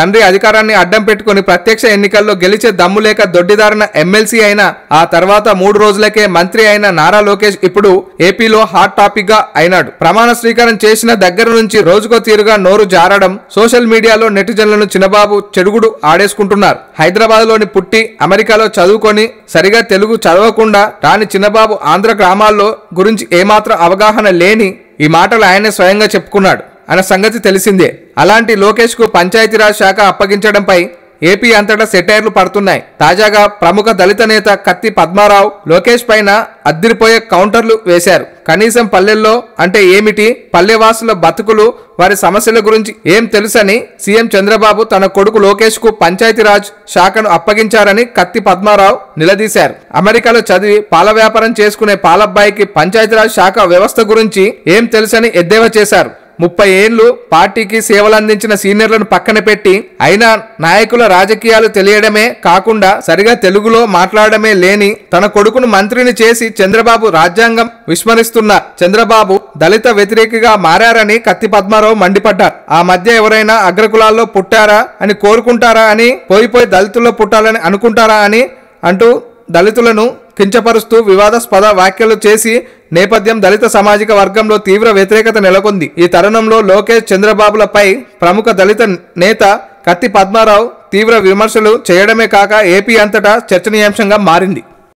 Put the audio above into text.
తండ్రి అధికారాన్ని అడ్డం పెట్టుకుని ప్రత్యక్ష ఎన్నికల్లో గెలిచే దమ్ము లేక దొడ్డిదారిన ఎమ్మెల్సీ అయిన ఆ తర్వాత మూడు రోజులకే మంత్రి అయిన నారా లోకేష్ ఇప్పుడు ఏపీలో హాట్ టాపిక్గా అయినాడు. ప్రమాణ స్వీకారం చేసిన దగ్గర నుంచి రోజుకో తీరుగా నోరు జారడం సోషల్ మీడియాలో నెటిజన్లను చిన్నబాబు చెడుగుడు ఆడేసుకుంటున్నారు. హైదరాబాద్లోని పుట్టి అమెరికాలో చదువుకొని సరిగా తెలుగు చదవకుండా రాని చిన్నబాబు ఆంధ్ర గ్రామాల్లో గురించి ఏమాత్రం అవగాహన లేని ఈ మాటలు ఆయనే స్వయంగా చెప్పుకున్నాడు. అన్న సంగతి తెలిసిందే. అలాంటి లోకేష్కు పంచాయతీరాజ్ శాఖ అప్పగించడంపై ఏపీ అంతటా సెటైర్లు పడుతున్నాయి. తాజాగా ప్రముఖ దళిత నేత కత్తి పద్మారావు లోకేష్ పైన అద్దిరిపోయే కౌంటర్లు వేశారు. కనీసం పల్లెల్లో అంటే ఏమిటి? పల్లెవాసుల బతుకులు వారి సమస్యల గురించి ఏం తెలుసని సీఎం చంద్రబాబు తన కొడుకు లోకేష్కు పంచాయతీరాజ్ శాఖను అప్పగించారని కత్తి పద్మారావు నిలదీశారు. అమెరికాలో చదివి పాల వ్యాపారం చేసుకునే పాలబ్బాయికి పంచాయతీరాజ్ శాఖ వ్యవస్థ గురించి ఏం తెలుసని ఎద్దేవా చేశారు. ముప్పై ఏళ్ళు పార్టీకి సేవలందించిన సీనియర్లను పక్కన పెట్టి అయినా నాయకుల రాజకీయాలు తెలియడమే కాకుండా సరిగా తెలుగులో మాట్లాడమే లేని తన కొడుకును మంత్రిని చేసి చంద్రబాబు రాజ్యాంగం విస్మరిస్తున్న చంద్రబాబు దళిత వ్యతిరేకిగా మారారని కత్తి పద్మారావు మండిపడ్డారు. ఆ మధ్య ఎవరైనా అగ్రకులాల్లో పుట్టారా అని కోరుకుంటారా అని పోయిపోయి దళితుల్లో పుట్టాలని అనుకుంటారా అని అంటూ దళితులను కించపరుస్తూ వివాదాస్పద వ్యాఖ్యలు చేసి నేపథ్యం దళిత సామాజిక వర్గంలో తీవ్ర వ్యతిరేకత నెలకొంది. ఈ తరుణంలో లోకేష్ చంద్రబాబులపై ప్రముఖ దళిత నేత కత్తి పద్మారావు తీవ్ర విమర్శలు చేయడమే కాక ఏపీ అంతటా చర్చనీయాంశంగా మారింది.